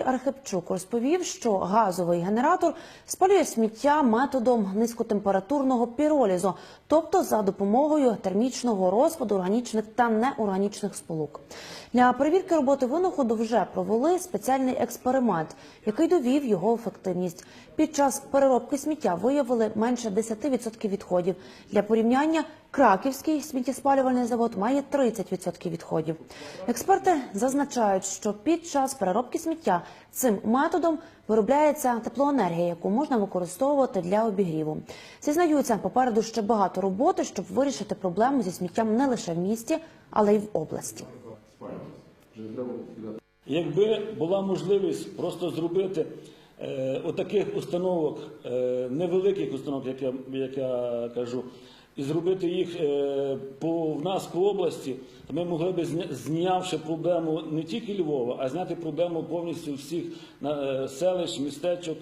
Архипчук розповів, що газовий генератор спалює сміття методом низькотемпературного піролізу, тобто за допомогою термічного розпаду органічних та неорганічних сполук. Для перевірки роботи винаходу вже провели спеціальний експеримент, який довів його ефективність. Під час переробки сміття виявили менше 10% відходів. Для порівняння Краківський сміттєспалювальний завод має 30% відходів. Експерти зазначають, що під час переробки сміття цим методом виробляється теплоенергія, яку можна використовувати для обігріву. Зізнаються, попереду ще багато роботи, щоб вирішити проблему зі сміттям не лише в місті, але й в області. Якби була можливість просто зробити е, отаких установок, е, невеликих установок, як я, як я кажу, і зробити їх е, по, в нас по області, то ми могли б, зня- знявши проблему не тільки Львова, а зняти проблему повністю всіх е, селищ, містечок.